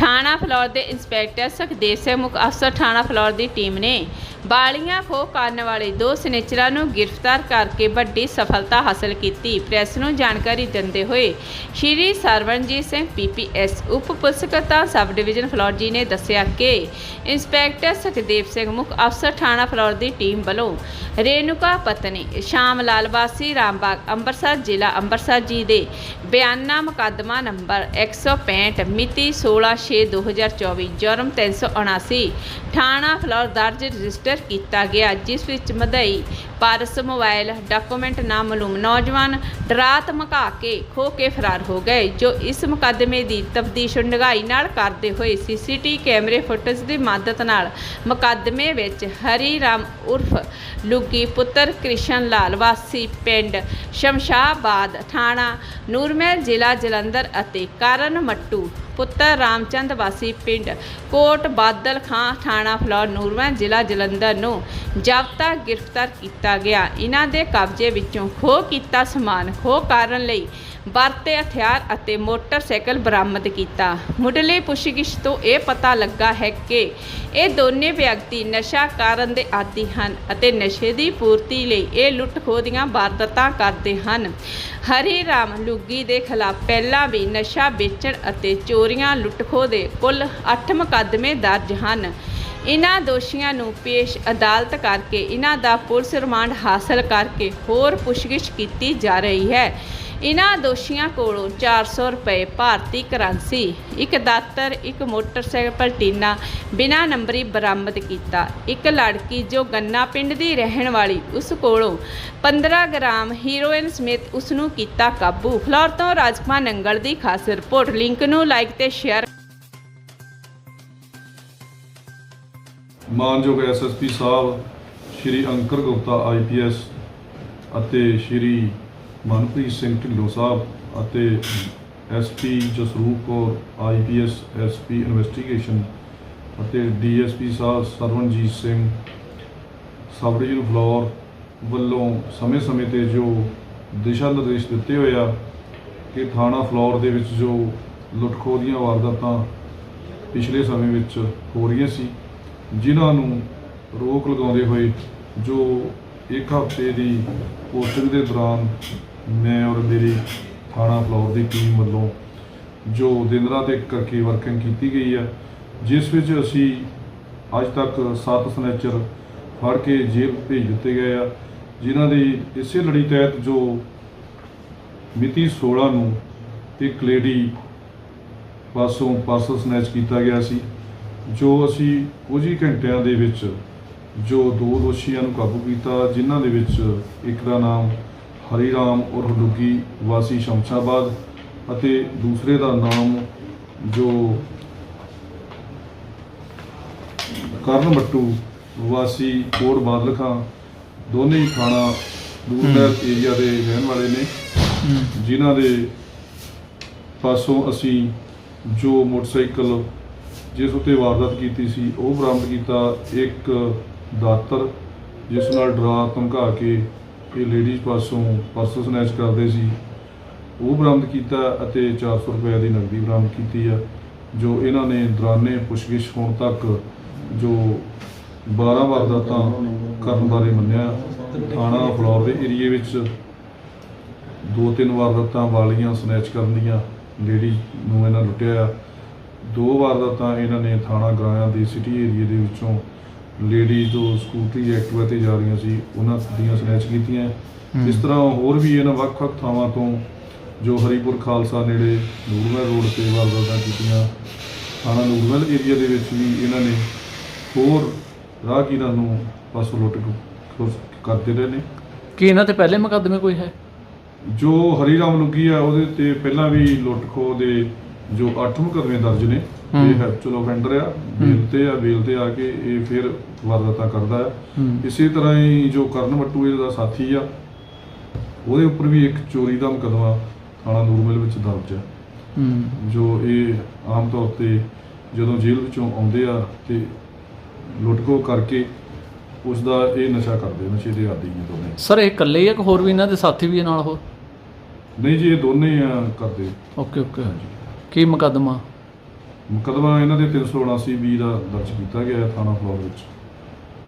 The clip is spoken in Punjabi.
ਥਾਣਾ ਫਲੌਰ ਦੇ ਇੰਸਪੈਕਟਰ ਸੁਖਦੇਵ ਸਿੰਘ ਮੁੱਖ ਅਫਸਰ ਥਾਣਾ ਫਲੌਰ ਦੀ ਟੀਮ ਨੇ ਬਾਲੀਆਂ ਖੋਹ ਕਰਨ ਵਾਲੇ ਦੋ ਸਨੇਚਰਾਂ ਨੂੰ ਗ੍ਰਿਫਤਾਰ ਕਰਕੇ ਵੱਡੀ ਸਫਲਤਾ ਹਾਸਲ ਕੀਤੀ। ਪ੍ਰੈਸ ਨੂੰ ਜਾਣਕਾਰੀ ਦਿੰਦੇ ਹੋਏ ਸ਼੍ਰੀ ਸਰਵਣਜੀਤ ਸਿੰਘ ਪੀਪੀਐਸ ਉਪ ਪੁਲਿਸ ਕਪਤਾਨ ਸਬ ਡਿਵੀਜ਼ਨ ਫਲੌਰ ਜੀ ਨੇ ਦੱਸਿਆ ਕਿ ਇੰਸਪੈਕਟਰ ਸੁਖਦੇਵ ਸਿੰਘ ਮੁੱਖ ਅਫਸਰ ਥਾਣਾ ਫਲੌਰ ਦੀ ਟੀਮ ਵੱਲੋਂ ਰੇਨੂਕਾ ਪਤਨੀ ਸ਼ਾਮ ਲਾਲ ਵਾਸੀ, ਰਾਮਬਾਗ ਅੰਮ੍ਰਿਤਸਰ, ਜ਼ਿਲ੍ਹਾ ਅੰਮ੍ਰਿਤਸਰ ਜੀ ਦੇ ਬਿਆਨਾ ਮੁਕੱਦਮਾ ਨੰਬਰ 165 ਮਿਤੀ 16/6/2024 ਜੁਰਮ 379 ਥਾਣਾ ਫਲੌਰ ਦਰਜ ਰਜਿਸਟਰ ਕੀਤਾ ਗਿਆ, ਜਿਸ ਵਿੱਚ ਮਦਈ ਪਰਸ ਮੋਬਾਈਲ ਡਾਕੂਮੈਂਟ ਨਾਮਾਲੂਮ ਨੌਜਵਾਨ ਡਰਾ ਧਮਕਾ ਕੇ ਖੋ ਕੇ ਫਰਾਰ ਹੋ ਗਏ, ਜੋ ਇਸ ਮੁਕੱਦਮੇ ਦੀ ਤਫਤੀਸ਼ ਡੂੰਘਾਈ ਨਾਲ ਕਰਦੇ ਹੋਏ ਸੀਸੀਟੀ ਕੈਮਰੇ ਫੁਟੇਜ ਦੀ ਮਦਦ ਨਾਲ ਮੁਕੱਦਮੇ ਵਿੱਚ ਹਰੀ ਰਾਮ ਉਰਫ ਲੁੱਗੀ ਪੁੱਤਰ ਕ੍ਰਿਸ਼ਨ ਲਾਲ ਵਾਸੀ ਪਿੰਡ ਸ਼ਮਸ਼ਾਬਾਦ ਥਾਣਾ ਨੂਰਮਹਿਲ ਜ਼ਿਲ੍ਹਾ ਜਲੰਧਰ ਅਤੇ ਕਰਨ ਮੱਟੂ ਪੁੱਤਰ ਰਾਮਚੰਦ ਵਾਸੀ ਪਿੰਡ ਕੋਟ ਬਾਦਲ ਖਾਂ ਥਾਣਾ ਫਲੌਰ ਨੂਰਮਹਿਲ ਜ਼ਿਲ੍ਹਾ ਜਲੰਧਰ ਨੂੰ ਜਾਬਤਾ ਗ੍ਰਿਫਤਾਰ ਕੀਤਾ ਗਿਆ। ਇਹਨਾਂ ਦੇ ਕਬਜ਼ੇ ਵਿੱਚੋਂ ਖੋਹ ਕੀਤਾ ਸਮਾਨ। ਖੋਹ ਕਰਨ ਲਈ ਵਰਤੇ ਹਥਿਆਰ ਅਤੇ ਮੋਟਰਸਾਈਕਲ ਬਰਾਮਦ ਕੀਤਾ। ਮੁੱਢਲੇ ਪੁੱਛਗਿੱਛ ਤੋਂ ਇਹ ਪਤਾ ਲੱਗਾ ਹੈ ਕਿ ਇਹ ਦੋਨੇ ਵਿਅਕਤੀ ਨਸ਼ਾ ਕਾਰਨ ਦੇ ਆਦੀ ਹਨ ਅਤੇ ਨਸ਼ੇ ਦੀ ਪੂਰਤੀ ਲਈ ਇਹ ਲੁੱਟ ਖੋਹ ਦੀਆਂ ਵਾਰਦਾਤਾਂ ਕਰਦੇ ਹਨ। ਹਰੀ ਰਾਮ ਲੁੱਗੀ ਦੇ ਖਿਲਾਫ ਪਹਿਲਾਂ ਵੀ ਨਸ਼ਾ ਵੇਚਣ ਅਤੇ ਚੋਰੀਆਂ ਲੁੱਟ ਖੋਹ ਦੇ ਕੁੱਲ 8 ਮੁਕੱਦਮੇ ਦਰਜ ਹਨ। ਇਨ੍ਹਾਂ ਦੋਸ਼ੀਆਂ ਨੂੰ ਪੇਸ਼ ਅਦਾਲਤ ਕਰਕੇ ਇਨ੍ਹਾਂ ਦਾ ਪੁਲਿਸ ਰਿਮਾਂਡ ਹਾਸਲ ਕਰਕੇ ਹੋਰ ਪੁੱਛਗਿੱਛ ਕੀਤੀ ਜਾ ਰਹੀ ਹੈ। ਇਨ੍ਹਾਂ ਦੋਸ਼ੀਆਂ ਕੋਲੋਂ 400 ਰੁਪਏ ਭਾਰਤੀ ਕਰੰਸੀ, ਇੱਕ ਦਾਤਰ, ਇੱਕ ਮੋਟਰਸਾਈਕਲ ਪਲਟੀਨਾ ਬਿਨਾਂ ਨੰਬਰੀ ਬਰਾਮਦ ਕੀਤਾ। ਇੱਕ ਲੜਕੀ ਜੋ ਗੰਨਾ ਪਿੰਡ ਦੀ ਰਹਿਣ ਵਾਲੀ, ਉਸ ਕੋਲੋਂ 15 ਗ੍ਰਾਮ ਹੀਰੋਇਨ ਸਮੇਤ ਉਸ ਨੂੰ ਕੀਤਾ ਕਾਬੂ। ਫਲੌਰ ਤੋਂ ਰਾਜਕੁਮਾਰ ਨੰਗਲ ਦੀ ਖਾਸ ਰਿਪੋਰਟ। ਲਿੰਕ ਨੂੰ ਲਾਈਕ ਤੇ ਸ਼ੇਅਰ ਮਾਨਯੋਗ ਐਸਐਸਪੀ ਸਾਹਿਬ, ਸ਼੍ਰੀ ਅੰਕਰ ਗੁਪਤਾ ਆਈਪੀਐਸ ਅਤੇ ਸ਼੍ਰੀ ਮਨਪ੍ਰੀਤ ਸਿੰਘ ਢਿੱਲੋਂ ਸਾਹਿਬ ਅਤੇ SP Jasroop Kaur IPS SP investigation ਅਤੇ ਡੀਐਸਪੀ ਸਾਹਿਬ ਸਰਵਨਜੀਤ ਸਿੰਘ ਸਬ ਡਿਵੀਜ਼ਨ ਫਲੋਰ ਵੱਲੋਂ ਸਮੇਂ-ਸਮੇਂ ਤੇ ਜੋ ਦਿਸ਼ਾ ਨਿਰਦੇਸ਼ ਦਿੱਤੇ ਹੋਏ ਆ ਕਿ ਥਾਣਾ ਫਲੋਰ ਦੇ ਵਿੱਚ ਜੋ ਲੁੱਟਖੋ ਦੀਆਂ ਵਾਰਦਾਤਾਂ ਪਿਛਲੇ ਸਮੇਂ ਵਿੱਚ ਹੋ ਰਹੀਆਂ ਸੀ, ਜਿਨ੍ਹਾਂ ਨੂੰ ਰੋਕ ਲਗਾਉਂਦੇ ਹੋਏ ਜੋ ਇੱਕ ਹਫ਼ਤੇ ਦੀ ਪੋਸਟਿੰਗ ਦੇ ਦੌਰਾਨ ਮੈਂ ਔਰ ਮੇਰੀ ਥਾਣਾ ਫਲੋਰ ਦੀ ਟੀਮ ਵੱਲੋਂ ਜੋ ਦਿਨ ਰਾਤ ਇੱਕ ਕਰਕੇ ਵਰਕਿੰਗ ਕੀਤੀ ਗਈ ਹੈ ਜਿਸ ਵਿੱਚ ਅਸੀਂ ਅੱਜ ਤੱਕ 7 ਸਨੈਚਰ ਫੜ ਕੇ ਜੇਲ੍ਹ ਭੇਜ ਦਿੱਤੇ ਗਏ ਆ, ਜਿਨ੍ਹਾਂ ਦੀ ਇਸੇ ਲੜੀ ਤਹਿਤ ਜੋ ਮਿਤੀ 16 ਨੂੰ ਇੱਕ ਲੇਡੀ ਪਾਸੋਂ ਪਾਰਸਲ ਸਨੈਚ ਕੀਤਾ ਗਿਆ ਸੀ, ਜੋ ਅਸੀਂ ਕੁਝ ਹੀ ਘੰਟਿਆਂ ਦੇ ਵਿੱਚ ਜੋ ਦੋ ਦੋਸ਼ੀਆਂ ਨੂੰ ਕਾਬੂ ਕੀਤਾ, ਜਿਨ੍ਹਾਂ ਦੇ ਵਿੱਚ ਇੱਕ ਦਾ ਨਾਮ ਹਰੀ ਰਾਮ ਉਰਫ ਡੁੱਗੀ ਵਾਸੀ ਸ਼ਮਸ਼ਾਬਾਦ ਅਤੇ ਦੂਸਰੇ ਦਾ ਨਾਮ ਜੋ ਕਰਨ ਮੱਟੂ ਵਾਸੀ ਕੋਟ ਬਾਦਲ ਖਾਂ ਦੋਨੇ ਹੀ ਥਾਣਾ ਦੂਰਮਹਿਲ ਏਰੀਆ ਦੇ ਰਹਿਣ ਵਾਲੇ ਨੇ। ਜਿਨ੍ਹਾਂ ਦੇ ਪਾਸੋਂ ਅਸੀਂ ਜੋ ਮੋਟਰਸਾਈਕਲ ਜਿਸ ਉਤੇ ਵਾਰਦਾਤ ਕੀਤੀ ਸੀ ਉਹ ਬਰਾਮਦ ਕੀਤਾ ਇੱਕ ਦਾਤਰ ਜਿਸ ਨਾਲ ਡਰਾ ਧਮਕਾ ਕੇ ਇਹ ਲੇਡੀਜ਼ ਪਾਸੋਂ ਪਰਸ ਸਨੈਚ ਕਰਦੇ ਸੀ। ਉਹ ਬਰਾਮਦ ਕੀਤਾ ਅਤੇ 400 ਰੁਪਏ ਦੀ ਨਕਦੀ ਬਰਾਮਦ ਕੀਤੀ ਆ, ਜੋ ਇਹਨਾਂ ਨੇ ਦੌਰਾਨੇ ਪੁੱਛਗਿੱਛ ਹੋਣ ਤੱਕ ਜੋ 12 ਵਾਰਦਾਤਾਂ ਕਰਨ ਬਾਰੇ ਮੰਨਿਆ। ਥਾਣਾ ਫਲੋਰ ਦੇ ਏਰੀਏ ਵਿੱਚ ਦੋ ਤਿੰਨ ਵਾਰਦਾਤਾਂ ਵਾਲੀਆਂ ਸਨੈਚ ਕਰਨ ਦੀਆਂ ਲੇਡੀ ਨੂੰ ਇਹਨਾਂ ਲੁੱਟਿਆ। ਦੋ ਵਾਰਦਾਤਾਂ ਇਹਨਾਂ ਨੇ ਥਾਣਾ ਗਰਾਇਆ ਦੀ ਸਿਟੀ ਏਰੀਏ ਦੇ ਵਿੱਚੋਂ ਲੇਡੀ ਜੋ ਸਕੂਟਰੀ ਐਕਟਿਵਾ ਤੇ ਜਾ ਰਹੀਆਂ ਸੀ ਉਹਨਾਂ ਦੀਆਂ ਸਨੈਚ ਕੀਤੀਆਂ। ਇਸ ਤਰ੍ਹਾਂ ਹੋਰ ਵੀ ਇਹਨਾਂ ਵੱਖ-ਵੱਖ ਥਾਵਾਂ ਤੋਂ ਜੋ ਹਰੀਪੁਰ ਖਾਲਸਾ ਨੇੜੇ ਨੂਰਮਹਿਲ ਰੋਡ ਤੇ ਵਾਰਦਾਤਾਂ ਕੀਤੀਆਂ ਥਾਣਾ ਨੂਰਮਹਿਲ ਏਰੀਆ ਦੇ ਵਿੱਚ ਵੀ ਇਹਨਾਂ ਨੇ ਹੋਰ ਰਾਹਗੀਰਾਂ ਨੂੰ ਪਾਸੋਂ ਲੁੱਟ ਕਰਦੇ ਰਹੇ ਨੇ। ਕੀ ਇਹਨਾਂ ਤੇ ਪਹਿਲੇ ਮੁਕੱਦਮੇ ਕੋਈ ਹੈ? ਜੋ ਹਰੀਰਾਮ ਲੁੱਗੀ ਆ ਉਹਦੇ ਤੇ ਪਹਿਲਾਂ ਵੀ ਲੁੱਟ ਖੋਹ ਦੇ ਜੋ 8 ਮੁਕੱਦਮੇ ਦਰਜ ਨੇ। ਇਹ ਹੈਪਚੁਅਲ ਆਫੈਂਡਰ ਆ ਬੇਲ ਤੇ ਆ ਬੇਲ ਤੇ ਆ ਕੇ ਇਹ ਫਿਰ ਵਾਰਦਾਤਾਂ ਕਰਦਾ ਆ ਹੂੰ। ਇਸੇ ਤਰ੍ਹਾਂ ਹੀ ਜੋ ਕਰਨ ਮੱਟੂ ਇਹਦਾ ਸਾਥੀ ਆ ਉਹਦੇ ਉੱਪਰ ਵੀ ਇੱਕ ਚੋਰੀ ਦਾ ਮੁਕੱਦਮਾ ਥਾਣਾ ਨੂਰਮਹਿਲ ਵਿੱਚ ਦਰਜ ਆ ਹੂੰ। ਜੋ ਇਹ ਆਮ ਤੌਰ ਤੇ ਜਦੋਂ ਜੇਲ੍ਹ ਵਿੱਚੋਂ ਆਉਂਦੇ ਆ ਤੇ ਲੁੱਟ ਖੋਹ ਕਰਕੇ ਉਸ ਦਾ ਇਹ ਨਸ਼ਾ ਕਰਦੇ ਨਸ਼ੇ ਦੇ ਆਦੀ ਨੇ ਦੋਨੇ ਸਰ ਇਹ ਇਕੱਲੇ ਹੀ ਆ ਕਿ ਹੋਰ ਵੀ ਇਹਨਾਂ ਦੇ ਸਾਥੀ ਵੀ ਨਾਲ ਹੋਰ? ਨਹੀਂ ਜੀ ਇਹ ਦੋਨੇ ਆ ਕਰਦੇ। Okay okay. ਕੀ ਮੁਕੱਦਮਾ? ਮੁਕੱਦਮਾ ਇਹਨਾਂ ਦੇ 379 ਬੀ ਦਾ ਦਰਜ ਕੀਤਾ ਗਿਆ ਹੈ ਥਾਣਾ ਫਲੋਰ ਵਿੱਚ।